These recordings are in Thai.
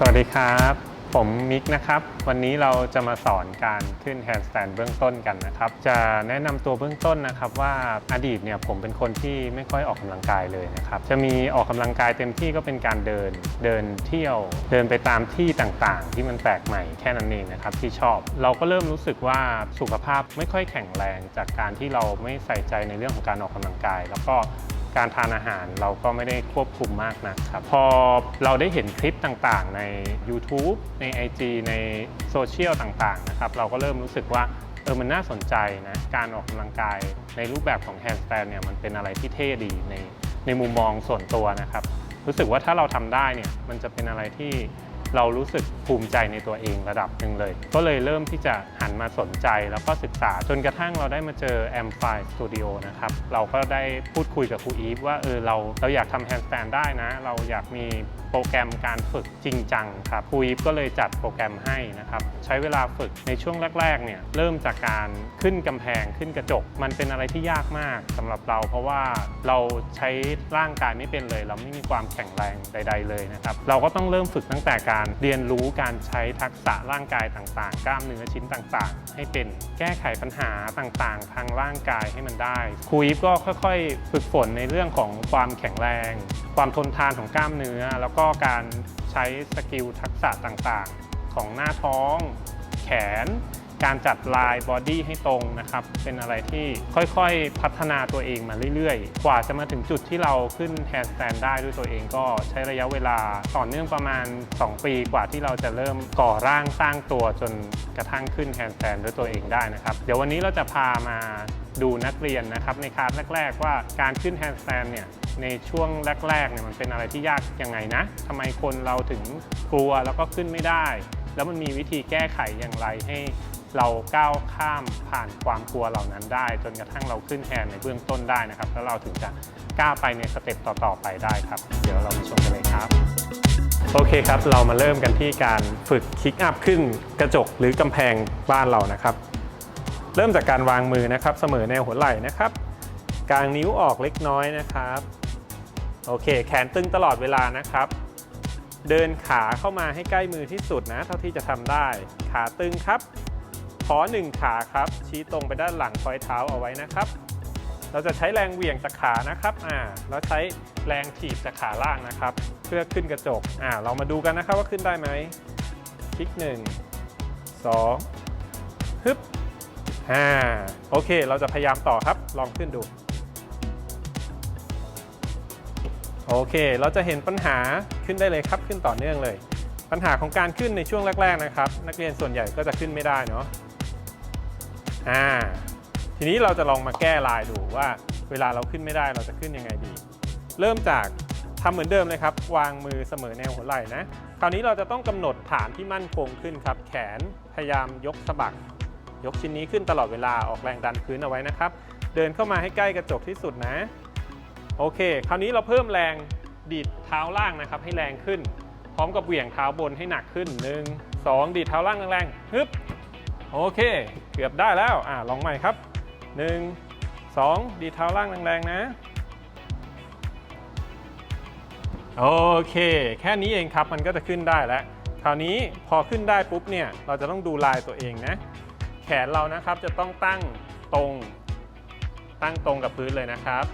สวัสดีครับ ผมมิกนะครับ วันนี้เราจะมาสอนการขึ้นแฮนด์สแตนเบื้องต้นกันนะครับ จะแนะนำตัวเบื้องต้นนะครับว่าอดีตเนี่ยผมเป็นคนที่ไม่ค่อยออกกำลังกายเลยนะครับ จะมีออกกำลังกายเต็มที่ก็เป็นการเดิน เดินเที่ยว เดินไปตามที่ต่างๆ ที่มันแปลกใหม่แค่นั้นเองนะครับที่ชอบ เราก็เริ่มรู้สึกว่าสุขภาพไม่ค่อยแข็งแรงจากการที่เราไม่ใส่ใจในเรื่องของการออกกำลังกาย แล้วก็ การทานอาหารเราก็ไม่ได้ควบคุมมากนะครับ พอเราได้เห็นคลิปต่างๆ ใน YouTube ใน IG ในโซเชียลต่างๆนะครับเราก็เริ่มรู้สึกว่าเออมันน่าสนใจนะการออกกำลังกายในรูปแบบของแฮนด์สแตนเนี่ยมันเป็นอะไรที่เท่ดีในในมุมมองส่วนตัวนะครับ รู้สึกว่าถ้าเราทำได้เนี่ยมันจะเป็นอะไรที่ เรารู้สึกภูมิใจในตัวเองระดับหนึ่งเลย ก็เลยเริ่มที่จะหันมาสนใจแล้วก็ศึกษาจนกระทั่งเราได้มาเจอ a m p l i Studio นะครับ เราก็ได้พูดคุยกับครูอีฟว่าเออเราเราอยากทำแฮนด์สแตนได้นะ เราอยากมีโปรแกรมการฝึกจริงจังครับครูอีฟก็เลยจัดโปรแกรมให้นะครับ ใช้เวลาฝึกในช่วงแรกๆเนี่ยเริ่มจากการขึ้นกำแพงขึ้นกระจก มันเป็นอะไรที่ยากมากสำหรับเรา เพราะว่าเราใช้ร่างกายไม่เป็นเลย เราไม่มีความแข็งแรงใด ๆเลยนะครับ เราก็ต้องเริ่มฝึกตั้งแต่การเรียนรู้การใช้ทักษะร่างกายต่างๆ กล้ามเนื้อชิ้นต่างๆ ให้เป็นแก้ไขปัญหาต่างๆ ทางร่างกายให้มันได้ครูอีฟก็ค่อยๆ ฝึกฝนในเรื่องของความแข็งแรง ความทนทานของกล้ามเนื้อแล้วก็ก็การใช้สกิลทักษะต่างๆ ของหน้าท้อง แขน การจัดลายบอดี้ให้ตรงนะครับ เป็นอะไรที่ค่อยๆ พัฒนาตัวเองมาเรื่อยๆ กว่าจะมาถึงจุดที่เราขึ้นแฮนด์สแตนได้ด้วยตัวเองก็ใช้ระยะเวลาต่อเนื่องประมาณ 2 ปีกว่าที่เราจะเริ่มก่อร่างสร้างตัวจนกระทั่งขึ้นแฮนด์สแตนด้วยตัวเองได้นะครับ เดี๋ยววันนี้เราจะพามา ดูนักเรียนนะครับในคลาสแรก ๆ ว่าการขึ้นแฮนด์สแตนเนี่ยในช่วงแรกๆเนี่ยมันเป็นอะไรที่ยากยังไงนะทำไมคนเราถึงกลัวแล้วก็ขึ้นไม่ได้ แล้วมันมีวิธีแก้ไขอย่างไรให้เราก้าวข้ามผ่านความกลัวเหล่านั้นได้ จนกระทั่งเราขึ้นแฮนด์ในเบื้องต้นได้นะครับ แล้วเราถึงจะก้าวไปในสเต็ปต่อๆไปได้ครับ เดี๋ยวเรามาชมกันเลยครับ โอเคครับ เรามาเริ่มกันที่การฝึกคิกอัพขึ้นกระจกหรือกำแพงบ้านเรานะครับ เริ่มจากการวางมือนะครับ เสมอแนวหัวไหล่นะครับกางนิ้วออกเล็กน้อยนะครับ โอเค แขนตึงตลอดเวลานะครับ เดินขาเข้ามาให้ใกล้มือที่สุดนะ เท่าที่จะทำได้ ขาตึงครับ ขอหนึ่งขาครับ ชี้ตรงไปด้านหลังพอยเท้าเอาไว้นะครับ เราจะใช้แรงเหวี่ยงจากขานะครับ อ่าแล้วใช้แรงถีบจากขาล่างนะครับ เพื่อขึ้นกระจก อ่า เรามาดูกันนะครับว่าขึ้นได้ไหมคลิกหนึ่งสองฮึบ อ่าโอเค เราจะพยายามต่อครับ ลองขึ้นดู โอเค เราจะเห็นปัญหาขึ้นได้เลยครับขึ้นต่อเนื่องเลย ปัญหาของการขึ้นในช่วงแรก ๆนะครับ นักเรียนส่วนใหญ่ก็จะขึ้นไม่ได้เนาะอ่าทีนี้เราจะลองมาแก้ลายดูว่า เวลาเราขึ้นไม่ได้เราจะขึ้นยังไงดี เริ่มจากทำเหมือนเดิมเลยครับ วางมือเสมอแนวหัวไหล่นะ คราวนี้เราจะต้องกำหนดฐานที่มั่นคงขึ้นครับ แขนพยายามยกสะบัก ยกชิ้นนี้ขึ้นตลอดเวลาออกแรงดันพื้นเอาไว้นะครับ เดินเข้ามาให้ใกล้กระจกที่สุดนะ โอเค คราวนี้เราเพิ่มแรงดีดเท้าล่างนะครับ ให้แรงขึ้น พร้อมกับเหวี่ยงเท้าบนให้หนักขึ้น 1 2 ดีดเท้าล่างแรงๆฮึบโอเค เกือบได้แล้วอ่าลองใหม่ครับ 1 2 ดีดเท้าล่างแรงๆนะโอเค แค่นี้เองครับมันก็จะขึ้นได้แล้ว คราวนี้พอขึ้นได้ปุ๊บเนี่ย เราจะต้องดูลายตัวเองนะ แขนเรานะครับจะต้องตั้งตรง ตั้งตรงกับพื้นเลยนะครับ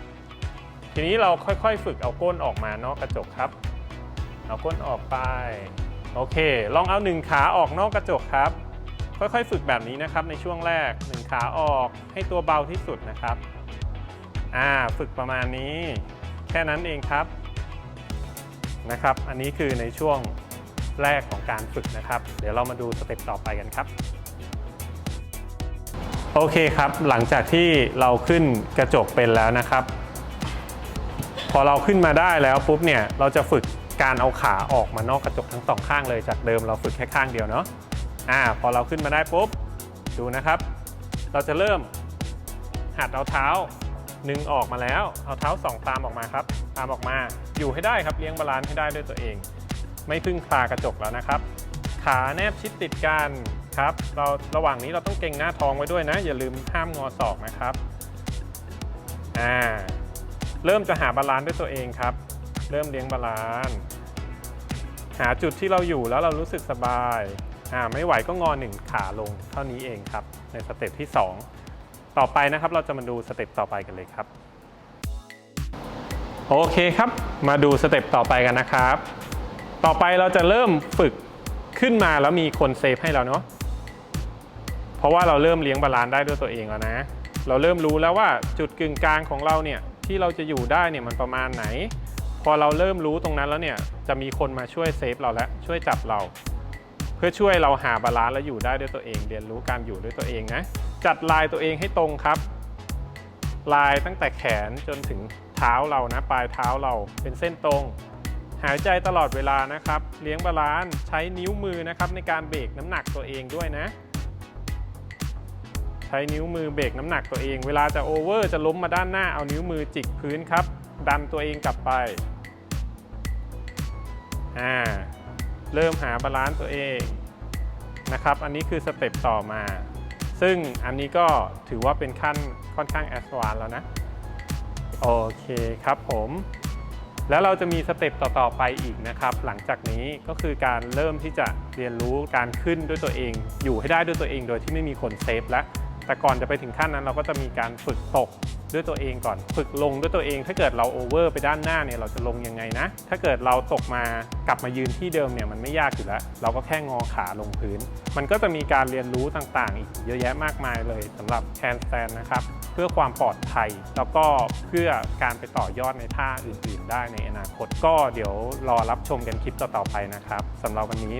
ทีนี้เราค่อยๆ ฝึกเอาก้นออกมานอกกระจกครับ เอาก้นออกไป โอเค ลองเอาหนึ่งขาออกนอกกระจกครับ ค่อยๆ ฝึกแบบนี้นะครับในช่วงแรกหนึ่งขาออกให้ตัวเบาที่สุดนะครับอ่าฝึกประมาณนี้ แค่นั้นเองครับนะครับ อันนี้คือในช่วงแรกของการฝึกนะครับ เดี๋ยวเรามาดูสเต็ปต่อไปกันครับ โอเคครับ หลังจากที่เราขึ้นกระจกเป็นแล้วนะครับ พอเราขึ้นมาได้แล้วปุ๊บเนี่ยเราจะฝึกการเอาขาออกมานอกกระจกทั้งสองข้างเลยจากเดิมเราฝึกแค่ข้างเดียวเนาะอ่าพอเราขึ้นมาได้ปุ๊บดูนะครับ เราจะเริ่มหัดเอาเท้าหนึ่งออกมาแล้ว เอาเท้าสองตามออกมาครับตามออกมาอยู่ให้ได้ครับเลี้ยงบาลานซ์ให้ได้ด้วยตัวเอง ไม่พึ่งพากระจกแล้วนะครับ ขาแนบชิดติดกัน ครับ เราระหว่างนี้เราต้องเก่งหน้าท้องไว้ด้วยนะ อย่าลืมห้ามงอศอกนะครับอ่าเริ่มจะหาบาลานซ์ด้วยตัวเองครับ เริ่มเลี้ยงบาลานซ์หาจุดที่เราอยู่แล้วเรารู้สึกสบายอ่าไม่ไหวก็งอหนึ่งขาลงเท่านี้เองครับ ในสเต็ปที่ 2 ต่อไปนะครับ เราจะมาดูสเต็ปต่อไปกันเลยครับ โอเคครับ มาดูสเต็ปต่อไปกันนะครับ ต่อไปเราจะเริ่มฝึกขึ้นมาแล้วมีคนเซฟให้เราเนาะ ราะว่าเราเริ่มเลี้ยงบาลานซ์ได้ด้วยตัวเองแล้วนะ เราเริ่มรู้แล้วว่าจุดกึ่งกลางของเราเนี่ยที่เราจะอยู่ได้เนี่ยมันประมาณไหน พอเราเริ่มรู้ตรงนั้นแล้วเนี่ยจะมีคนมาช่วยเซฟเราและช่วยจับเรา เพื่อช่วยเราหาบาลานซ์และอยู่ได้ด้วยตัวเอง เรียนรู้การอยู่ด้วยตัวเองนะจัดลายตัวเองให้ตรงครับ ลายตั้งแต่แขนจนถึงเท้าเรานะปลายเท้าเราเป็นเส้นตรง หายใจตลอดเวลานะครับ เลี้ยงบาลานซ์ใช้นิ้วมือนะครับในการเบรกน้ำหนักตัวเองด้วยนะ ช้นิ้วมือเบรกน้ำหนักตัวเอง เวลาจะโอเวอร์จะล้มมาด้านหน้าเอานิ้วมือจิกพื้นครับ ดันตัวเองกลับไปอ่าเริ่มหาบาลานซ์ตัวเองนะครับ อันนี้คือสเต็ปต่อมา ซึ่งอันนี้ก็ถือว่าเป็นขั้นค่อนข้างแอดวานแล้วนะ โอเคครับผม แล้วเราจะมีสเต็ปต่อๆไปอีกนะครับ หลังจากนี้ก็คือการเริ่มที่จะเรียนรู้การขึ้นด้วยตัวเอง อยู่ให้ได้ด้วยตัวเองโดยที่ไม่มีคนเซฟแล้ว แต่ก่อนจะไปถึงขั้นนั้นเราก็จะมีการฝึกตกด้วยตัวเองก่อน ฝึกลงด้วยตัวเอง ถ้าเกิดเราโอเวอร์ไปด้านหน้าเนี่ยเราจะลงยังไงนะ ถ้าเกิดเราตกมากลับมายืนที่เดิมเนี่ยมันไม่ยากอยู่แล้ว เราก็แค่งอขาลงพื้น มันก็จะมีการเรียนรู้ต่างๆ อีกเยอะแยะมากมายเลยสำหรับแคนสแตนนะครับ เพื่อความปลอดภัย แล้วก็เพื่อการไปต่อยอดในท่าอื่น ๆ ได้ในอนาคต ก็เดี๋ยวรอรับชมกันคลิปต่อๆไปนะครับสำหรับวันนี้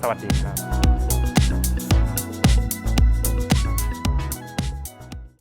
สวัสดีครับ